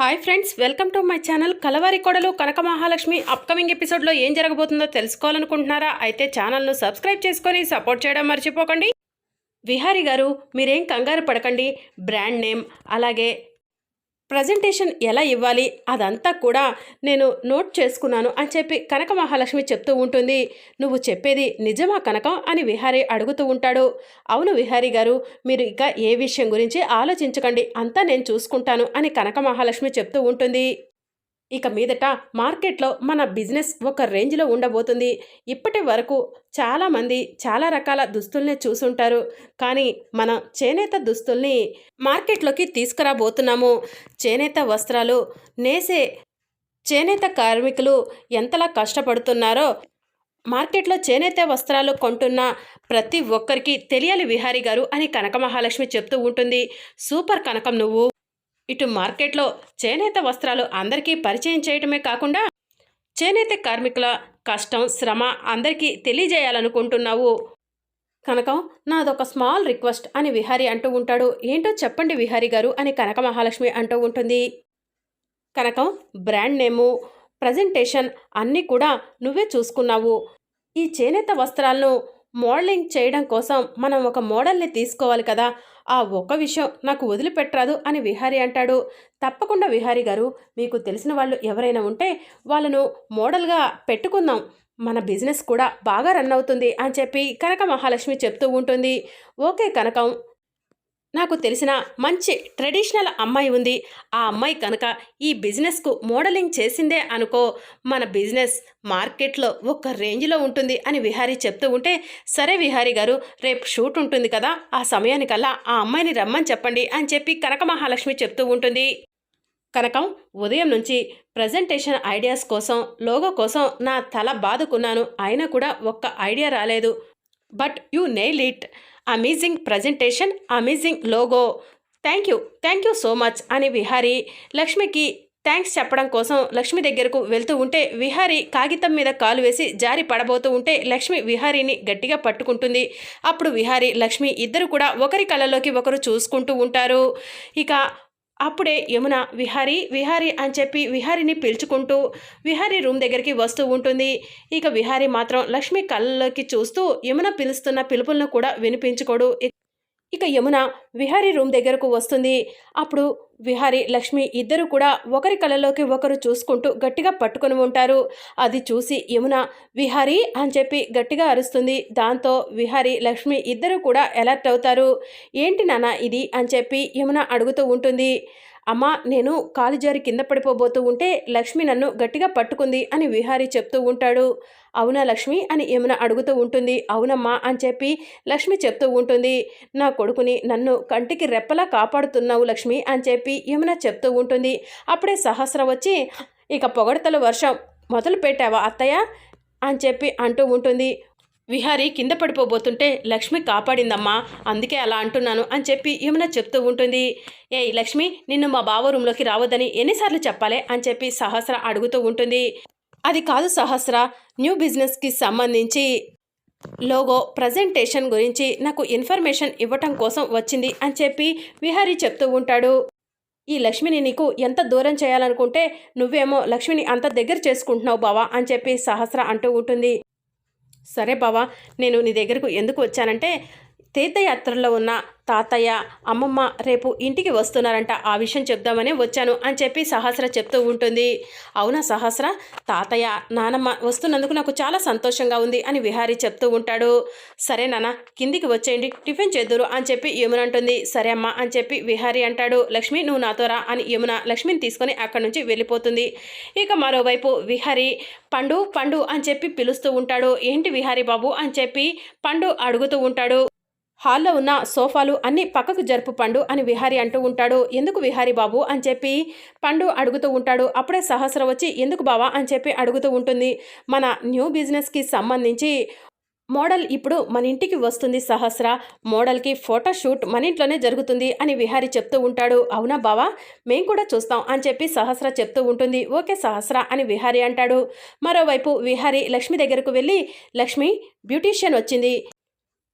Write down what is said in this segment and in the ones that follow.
Hi friends welcome to my channel Kalavari Kodalu Kanaka Mahalakshmi upcoming ఎపిసోడ్లో ఏం జరగబోతుందో తెలుసుకోవాలనుకుంటున్నారా? అయితే ఛానల్ను సబ్స్క్రైబ్ చేసుకొని సపోర్ట్ చేయడం మర్చిపోకండి. విహారీ గారు మీరేం కంగారు పడకండి. బ్రాండ్ నేమ్ అలాగే ప్రజెంటేషన్ ఎలా ఇవ్వాలి? అదంతా కూడా నేను నోట్ చేసుకున్నాను అని చెప్పి కనక మహాలక్ష్మి చెప్తూ ఉంటుంది. నువ్వు చెప్పేది నిజమా కనకం? అని విహారీ అడుగుతూ ఉంటాడు. అవును విహారీ గారు మీరు ఇక ఏ విషయం గురించి ఆలోచించకండి. అంతా నేను చూసుకుంటాను అని కనక మహాలక్ష్మి చెప్తూ ఉంటుంది. ఇక మీదట మార్కెట్లో మన బిజినెస్ ఒక రేంజ్లో ఉండబోతుంది. ఇప్పటి వరకు చాలామంది చాలా రకాల దుస్తుల్ని చూసుంటారు. కానీ మనం చేనేత దుస్తుల్ని మార్కెట్లోకి తీసుకురాబోతున్నాము. చేనేత వస్త్రాలు నేసే చేనేత కార్మికులు ఎంతలా కష్టపడుతున్నారో మార్కెట్లో చేనేత వస్త్రాలు కొంటున్న ప్రతి ఒక్కరికి తెలియాలి విహారీ గారు అని కనక మహాలక్ష్మి చెప్తూ ఉంటుంది. సూపర్ కనకం నువ్వు. ఇటు మార్కెట్లో చేనేత వస్త్రాలు అందరికీ పరిచయం చేయటమే కాకుండా చేనేత కార్మికుల కష్టం శ్రమ అందరికీ తెలియజేయాలనుకుంటున్నావు. కనకం నాదొక స్మాల్ రిక్వెస్ట్ అని విహారి అంటూ ఉంటాడు. ఏంటో చెప్పండి విహారి గారు అని కనక మహాలక్ష్మి అంటూ ఉంటుంది. కనకం బ్రాండ్ నేము ప్రజెంటేషన్ అన్నీ కూడా నువ్వే చూసుకున్నావు. ఈ చేనేత వస్త్రాలను మోడలింగ్ చేయడం కోసం మనం ఒక మోడల్ని తీసుకోవాలి కదా. ఆ ఒక్క విషయం నాకు వదిలిపెట్టరాదు అని విహారి అంటాడు. తప్పకుండా విహారి గారు మీకు తెలిసిన వాళ్ళు ఎవరైనా ఉంటే వాళ్ళను మోడల్గా పెట్టుకుందాం. మన బిజినెస్ కూడా బాగా రన్ అవుతుంది అని చెప్పి కనక మహాలక్ష్మి చెప్తూ ఉంటుంది. ఓకే కనకం నాకు తెలిసిన మంచి ట్రెడిషనల్ అమ్మాయి ఉంది. ఆ అమ్మాయి కనుక ఈ బిజినెస్కు మోడలింగ్ చేసిందే అనుకో మన బిజినెస్ మార్కెట్లో ఒక రేంజ్లో ఉంటుంది అని విహారీ చెప్తూ ఉంటే సరే విహారీ గారు రేపు షూట్ ఉంటుంది కదా ఆ సమయానికల్లా ఆ అమ్మాయిని రమ్మని చెప్పండి అని చెప్పి కనక మహాలక్ష్మి చెప్తూ ఉంటుంది. కనకం ఉదయం నుంచి ప్రజెంటేషన్ ఐడియాస్ కోసం లోగో కోసం నా తల బాదుకున్నాను. అయినా కూడా ఒక్క ఐడియా రాలేదు. But you nail it. Amazing presentation amazing logo. Thank you. Thank you so much అని విహారీ లక్ష్మికి థ్యాంక్స్ చెప్పడం కోసం లక్ష్మి దగ్గరకు వెళ్తూ ఉంటే విహారి కాగితం మీద కాలు వేసి జారి పడబోతూ ఉంటే లక్ష్మి విహారీని గట్టిగా పట్టుకుంటుంది. అప్పుడు విహారి లక్ష్మి ఇద్దరు కూడా ఒకరి కళ్ళలోకి ఒకరు చూసుకుంటూ ఉంటారు. ఇక అప్పుడే యమున విహారి విహారి అని చెప్పి విహారిని పిలుచుకుంటూ విహారి రూమ్ దగ్గరికి వస్తూ ఉంటుంది. ఇక విహారి మాత్రం లక్ష్మి కళ్ళలోకి చూస్తూ యమున పిలుస్తున్న పిలుపులను కూడా వినిపించుకోడు. ఇక యమున విహారీ రూమ్ దగ్గరకు వస్తుంది. అప్పుడు విహారీ లక్ష్మి ఇద్దరు కూడా ఒకరి కళ్ళలోకి ఒకరు చూసుకుంటూ గట్టిగా పట్టుకొని ఉంటారు. అది చూసి యమున విహారీ అని చెప్పి గట్టిగా అరుస్తుంది. దాంతో విహారీ లక్ష్మి ఇద్దరు కూడా అలర్ట్ అవుతారు. ఏంటి నాన్న ఇది? అని చెప్పి యమున అడుగుతూ ఉంటుంది. అమ్మా నేను కాలు జారి కింద పడిపోబోతూ ఉంటే లక్ష్మి నన్ను గట్టిగా పట్టుకుంది అని విహారీ చెప్తూ ఉంటాడు. అవునా లక్ష్మి అని యమున అడుగుతూ ఉంటుంది. అవునమ్మా అని చెప్పి లక్ష్మి చెప్తూ ఉంటుంది. నా కొడుకుని నన్ను కంటికి రెప్పలా కాపాడుతున్నావు లక్ష్మి అని చెప్పి యమున చెప్తూ ఉంటుంది. అప్పుడే సహస్ర వచ్చి ఇక పొగడతల వర్షం మొదలు పెట్టావా అత్తయ్య? అని చెప్పి అంటూ ఉంటుంది. విహారీ కింద పడిపోబోతుంటే లక్ష్మి కాపాడిందమ్మా అందుకే అలా అంటున్నాను అని చెప్పి యమున చెప్తూ ఉంటుంది. ఏ లక్ష్మి నిన్ను మా బావ రూమ్లోకి రావద్దని ఎన్నిసార్లు చెప్పాలి అని చెప్పి సహస్ర అడుగుతూ ఉంటుంది. అది కాదు సహస్ర న్యూ బిజినెస్కి సంబంధించి లోగో ప్రజెంటేషన్ గురించి నాకు ఇన్ఫర్మేషన్ ఇవ్వటం కోసం వచ్చింది అని చెప్పి విహారీ చెప్తూ ఉంటాడు. ఈ లక్ష్మిని నీకు ఎంత దూరం చేయాలనుకుంటే నువ్వేమో లక్ష్మిని అంత దగ్గర చేసుకుంటున్నావు బావా అని చెప్పి సహస్ర అంటూ ఉంటుంది. సరే బావా నేను నీ దగ్గరకు ఎందుకు వచ్చానంటే తీర్థయాత్రలో ఉన్న తాతయ్య అమ్మమ్మ రేపు ఇంటికి వస్తున్నారంట. ఆ విషయం చెప్దామని వచ్చాను అని చెప్పి సహస్ర చెప్తూ ఉంటుంది. అవునా సహస్ర? తాతయ్య నానమ్మ వస్తున్నందుకు నాకు చాలా సంతోషంగా ఉంది అని విహారీ చెప్తూ ఉంటాడు. సరే నాన్న కిందికి వచ్చేయండి టిఫిన్ చేద్దురు అని చెప్పి యమున అంటుంది. సరే అమ్మా అని చెప్పి విహారీ అంటాడు. లక్ష్మి నువ్వు నాతో రా అని యమున లక్ష్మిని తీసుకొని అక్కడి నుంచి వెళ్ళిపోతుంది. ఇక మరోవైపు విహారీ పండు పండు అని చెప్పి పిలుస్తూ ఉంటాడు. ఏంటి విహారీ బాబు అని చెప్పి పండు అడుగుతూ ఉంటాడు. హాల్లో ఉన్న సోఫాలు అన్ని పక్కకు జరుపు పండు అని విహారి అంటూ ఉంటాడు. ఎందుకు విహారి బాబు? అని చెప్పి పండు అడుగుతూ ఉంటాడు. అప్పుడే సహస్ర వచ్చి ఎందుకు బావా? అని చెప్పి అడుగుతూ ఉంటుంది. మన న్యూ బిజినెస్కి సంబంధించి మోడల్ ఇప్పుడు మన ఇంటికి వస్తుంది సహస్ర. మోడల్కి ఫోటోషూట్ మన ఇంట్లోనే జరుగుతుంది అని విహారి చెప్తూ ఉంటాడు. అవునా బావా? మేం కూడా చూస్తాం అని చెప్పి సహస్ర చెప్తూ ఉంటుంది. ఓకే సహస్ర అని విహారి అంటాడు. మరోవైపు విహారి లక్ష్మి దగ్గరకు వెళ్ళి లక్ష్మి బ్యూటీషియన్ వచ్చింది.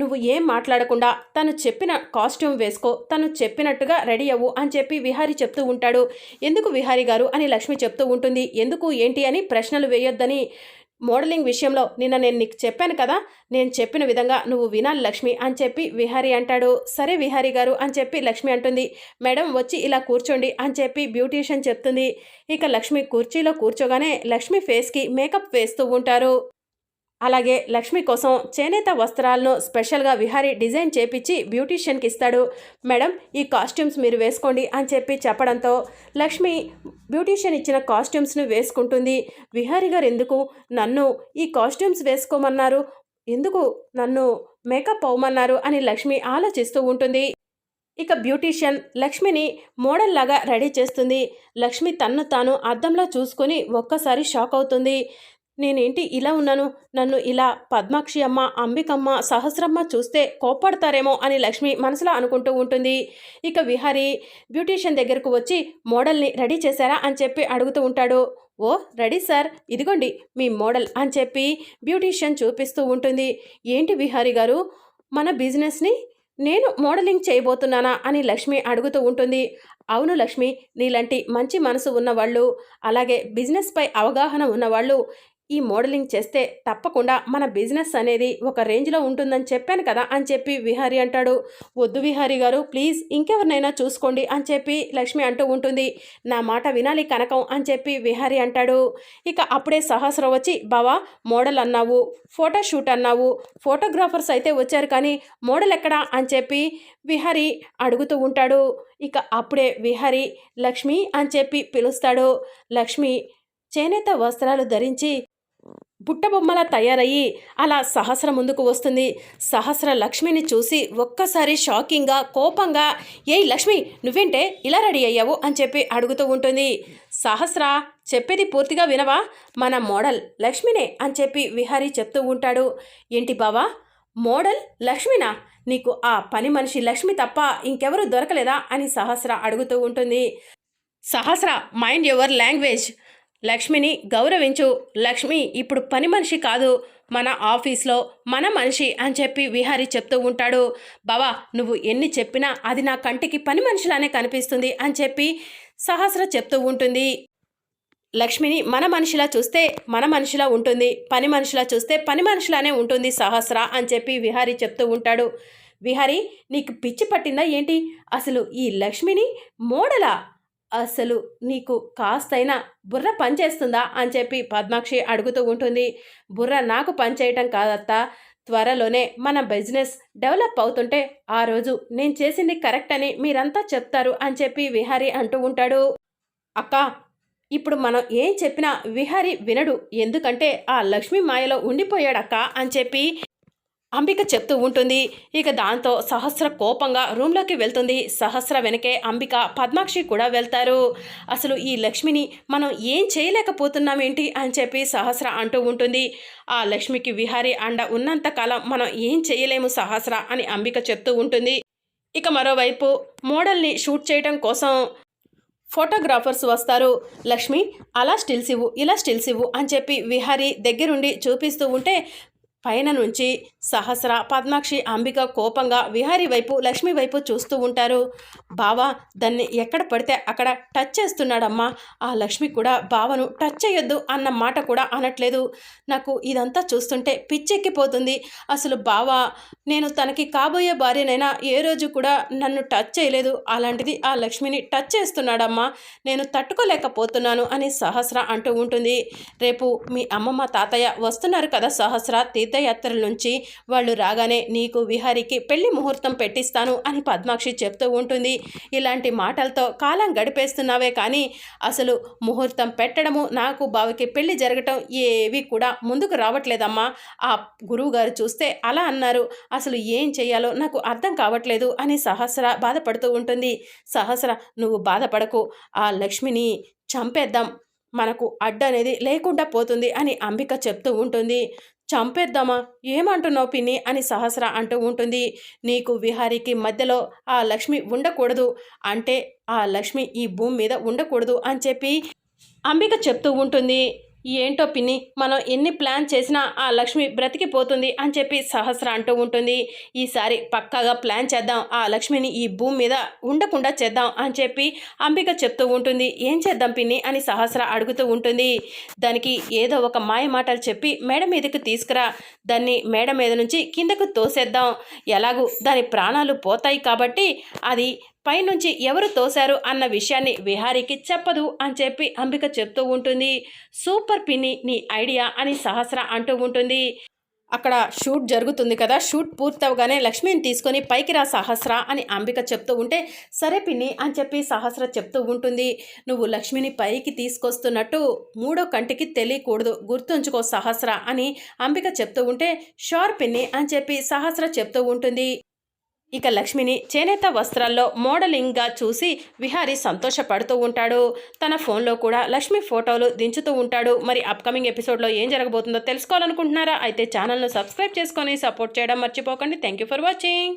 నువ్వు ఏం మాట్లాడకుండా తను చెప్పిన కాస్ట్యూమ్ వేసుకో తను చెప్పినట్టుగా రెడీ అవ్వు అని చెప్పి విహారీ చెప్తూ ఉంటాడు. ఎందుకు విహారీ గారు అని లక్ష్మి చెప్తూ ఉంటుంది. ఎందుకు ఏంటి అని ప్రశ్నలు వేయొద్దని మోడలింగ్ విషయంలో నిన్న నేను నీకు చెప్పాను కదా నేను చెప్పిన విధంగా నువ్వు వినాలి లక్ష్మి అని చెప్పి విహారీ అంటాడు. సరే విహారీ గారు అని చెప్పి లక్ష్మి అంటుంది. మేడం వచ్చి ఇలా కూర్చోండి అని చెప్పి బ్యూటీషియన్ చెప్తుంది. ఇక లక్ష్మి కుర్చీలో కూర్చోగానే లక్ష్మి ఫేస్కి మేకప్ వేస్తూ ఉంటారు. అలాగే లక్ష్మి కోసం చేనేత వస్త్రాలను స్పెషల్గా విహారీ డిజైన్ చేపించి బ్యూటీషియన్కి ఇస్తాడు. మేడం ఈ కాస్ట్యూమ్స్ మీరు వేసుకోండి అని చెప్పి చెప్పడంతో లక్ష్మి బ్యూటీషియన్ ఇచ్చిన కాస్ట్యూమ్స్ను వేసుకుంటుంది. విహారీ గారు ఎందుకు? నన్ను ఈ కాస్ట్యూమ్స్ వేసుకోమన్నారు. ఎందుకు నన్ను మేకప్ అవ్వమన్నారు అని లక్ష్మి ఆలోచిస్తూ ఉంటుంది. ఇక బ్యూటీషియన్ లక్ష్మిని మోడల్ లాగా రెడీ చేస్తుంది. లక్ష్మి తన్ను తాను అద్దంలో చూసుకొని ఒక్కసారి షాక్ అవుతుంది. నేనేంటి ఇలా ఉన్నాను? నన్ను ఇలా పద్మాక్షి అమ్మ అంబికమ్మ సహస్రమ్మ చూస్తే కోప్పడతారేమో అని లక్ష్మి మనసులో అనుకుంటూ ఉంటుంది. ఇక విహారి బ్యూటీషియన్ దగ్గరకు వచ్చి మోడల్ని రెడీ చేశారా అని చెప్పి అడుగుతూ ఉంటాడు. Oh ready sir. ఇదిగోండి మీ మోడల్ అని చెప్పి బ్యూటీషియన్ చూపిస్తూ ఉంటుంది. ఏంటి విహారీ గారు? మన బిజినెస్ని నేను మోడలింగ్ చేయబోతున్నానా అని లక్ష్మి అడుగుతూ ఉంటుంది. అవును లక్ష్మి నీలాంటి మంచి మనసు ఉన్నవాళ్ళు అలాగే బిజినెస్పై అవగాహన ఉన్నవాళ్ళు ఈ మోడలింగ్ చేస్తే తప్పకుండా మన బిజినెస్ అనేది ఒక రేంజ్లో ఉంటుందని చెప్పాను కదా అని చెప్పి విహారి అంటాడు. వద్దు విహారి గారు ప్లీజ్ ఇంకెవరినైనా చూసుకోండి అని చెప్పి లక్ష్మి అంటూ ఉంటుంది. నా మాట వినాలి కనకం అని చెప్పి విహారి అంటాడు. ఇక అప్పుడే సహస్రం వచ్చి బావా మోడల్ అన్నావు ఫోటో షూట్ అన్నావు ఫోటోగ్రాఫర్స్ అయితే వచ్చారు కానీ మోడల్ ఎక్కడా? అని చెప్పి విహారి అడుగుతూ ఉంటాడు. ఇక అప్పుడే విహారి లక్ష్మి అని చెప్పి పిలుస్తాడు. లక్ష్మి చేనేత వస్త్రాలు ధరించి బుట్టబొమ్మలా తయారయ్యి అలా సహస్ర ముందుకు వస్తుంది. సహస్ర లక్ష్మిని చూసి ఒక్కసారి షాకింగ్గా కోపంగా ఏయ్ లక్ష్మి నువ్వేంటే ఇలా రెడీ అయ్యావు? అని చెప్పి అడుగుతూ ఉంటుంది. సహస్ర చెప్పేది పూర్తిగా వినవా? మన మోడల్ లక్ష్మినే అని చెప్పి విహారీ చెప్తూ ఉంటాడు. ఏంటి బావా మోడల్ లక్ష్మినా? నీకు ఆ పని మనిషి లక్ష్మి తప్ప ఇంకెవరూ దొరకలేదా? అని సహస్ర అడుగుతూ ఉంటుంది. Sahasra mind your language. లక్ష్మిని గౌరవించు. లక్ష్మి ఇప్పుడు పని మనిషి కాదు. మన ఆఫీస్లో మన మనిషి అని చెప్పి విహారి చెప్తూ ఉంటాడు. బావా నువ్వు ఎన్ని చెప్పినా అది నా కంటికి పని మనిషిలానే కనిపిస్తుంది అని చెప్పి సహస్ర చెప్తూ ఉంటుంది. లక్ష్మిని మన మనిషిలా చూస్తే మన మనిషిలా ఉంటుంది. పని మనిషిలా చూస్తే పని మనిషిలానే ఉంటుంది సహస్ర అని చెప్పి విహారీ చెప్తూ ఉంటాడు. విహారీ నీకు పిచ్చి పట్టిందా ఏంటి? అసలు ఈ లక్ష్మిని మోడలా? అసలు నీకు కాస్తైనా బుర్ర పనిచేస్తుందా అని చెప్పి పద్మాక్షి అడుగుతూ ఉంటుంది. బుర్ర నాకు పనిచేయటం కాదత్తా. త్వరలోనే మన బిజినెస్ డెవలప్ అవుతుంటే ఆ రోజు నేను చేసింది కరెక్ట్ అని మీరంతా చెప్తారు అని చెప్పి విహారీ అంటూ ఉంటాడు. అక్క ఇప్పుడు మనం ఏం చెప్పినా విహారీ వినడు. ఎందుకంటే ఆ లక్ష్మీ మాయలో ఉండిపోయాడక్క అని చెప్పి అంబిక చెప్తూ ఉంటుంది. ఇక దాంతో సహస్ర కోపంగా రూమ్లోకి వెళ్తుంది. సహస్ర వెనకే అంబిక పద్మాక్షి కూడా వెళ్తారు. అసలు ఈ లక్ష్మిని మనం ఏం చేయలేకపోతున్నామేంటి అని చెప్పి సహస్ర అంటూ ఉంటుంది. ఆ లక్ష్మికి విహారీ అండ ఉన్నంతకాలం మనం ఏం చేయలేము సహస్ర అని అంబిక చెప్తూ ఉంటుంది. ఇక మరోవైపు మోడల్ని షూట్ చేయడం కోసం ఫోటోగ్రాఫర్స్ వస్తారు. లక్ష్మి అలా స్టిల్స్ ఇవ్వు ఇలా స్టిల్స్ ఇవ్వు అని చెప్పి విహారీ దగ్గరుండి చూపిస్తూ ఉంటే పైన నుంచి సహస్ర పద్మాక్షి అంబిక కోపంగా విహారి వైపు లక్ష్మి వైపు చూస్తూ ఉంటారు. బావా దాన్ని ఎక్కడ పడితే అక్కడ టచ్ చేస్తున్నాడమ్మా. ఆ లక్ష్మి కూడా బావను టచ్ చేయొద్దు అన్న మాట కూడా అనట్లేదు. నాకు ఇదంతా చూస్తుంటే పిచ్చెక్కిపోతుంది. అసలు బావా నేను తనకి కాబోయే భార్యనైనా ఏ రోజు కూడా నన్ను టచ్ చేయలేదు. అలాంటిది ఆ లక్ష్మిని టచ్ చేస్తున్నాడమ్మా. నేను తట్టుకోలేకపోతున్నాను అని సహస్ర అంటూ ఉంటుంది. రేపు మీ అమ్మమ్మ తాతయ్య వస్తున్నారు కదా సహస్ర తీర్థయాత్రల నుంచి వాళ్ళు రాగానే నీకు విహారికి పెళ్ళి ముహూర్తం పెట్టిస్తాను అని పద్మాక్షి చెప్తూ ఉంటుంది. ఇలాంటి మాటలతో కాలం గడిపేస్తున్నావే కానీ అసలు ముహూర్తం పెట్టడము నాకు బావికి పెళ్ళి జరగటం ఏవి కూడా ముందుకు రావట్లేదమ్మా. ఆ గురువు గారు చూస్తే అలా అన్నారు. అసలు ఏం చేయాలో నాకు అర్థం కావట్లేదు అని సహస్ర బాధపడుతూ ఉంటుంది. సహస్ర నువ్వు బాధపడకు. ఆ లక్ష్మిని చంపేద్దాం. మనకు అడ్డు అనేది లేకుండా పోతుంది అని అంబిక చెప్తూ ఉంటుంది. చంపేద్దామా? ఏమంటున్నావు పిన్ని? అని సహస్ర అంటూ ఉంటుంది. నీకు విహారీకి మధ్యలో ఆ లక్ష్మి ఉండకూడదు. అంటే ఆ లక్ష్మి ఈ భూమి మీద ఉండకూడదు అని చెప్పి అంబిక చెప్తూ ఉంటుంది. ఏంటో పిన్ని మనం ఎన్ని ప్లాన్ చేసినా ఆ లక్ష్మి బ్రతికిపోతుంది అని చెప్పి సహస్ర అంటూ ఉంటుంది. ఈసారి పక్కాగా ప్లాన్ చేద్దాం ఆ లక్ష్మిని ఈ భూమి మీద ఉండకుండా చేద్దాం అని చెప్పి అంబిక చెప్తూ ఉంటుంది. ఏం చేద్దాం పిన్ని అని సహస్ర అడుగుతూ ఉంటుంది. దానికి ఏదో ఒక మాయ మాటలు చెప్పి మేడ మీదకి తీసుకురా. దాన్ని మేడ మీద నుంచి కిందకు తోసేద్దాం. ఎలాగూ దాని ప్రాణాలు పోతాయి కాబట్టి అది పైనుంచి ఎవరు తోశారు అన్న విషయాన్ని విహారీకి చెప్పదు అని చెప్పి అంబిక చెప్తూ ఉంటుంది. సూపర్ పిన్ని నీ ఐడియా అని సహస్ర అంటూ ఉంటుంది. అక్కడ షూట్ జరుగుతుంది కదా షూట్ పూర్తవగానే లక్ష్మిని తీసుకొని పైకి రా సహస్ర అని అంబిక చెప్తూ ఉంటే సరే పిన్ని అని చెప్పి సహస్ర చెప్తూ ఉంటుంది. నువ్వు లక్ష్మిని పైకి తీసుకొస్తున్నట్టు మూడో కంటికి తెలియకూడదు గుర్తుంచుకో సహస్ర అని అంబిక చెప్తూ ఉంటే షోర్ పిన్ని అని చెప్పి సహస్ర చెప్తూ ఉంటుంది. ఇక లక్ష్మిని చేనేత వస్త్రాల్లో మోడలింగ్గా చూసి విహారీ సంతోషపడుతూ ఉంటాడు. తన ఫోన్లో కూడా లక్ష్మి ఫోటోలు దించుతూ ఉంటాడు. మరి అప్కమింగ్ ఎపిసోడ్లో ఏం జరగబోతుందో తెలుసుకోవాలనుకుంటున్నారా? అయితే ఛానల్ను సబ్స్క్రైబ్ చేసుకొని సపోర్ట్ చేయడం మర్చిపోకండి. Thank you for watching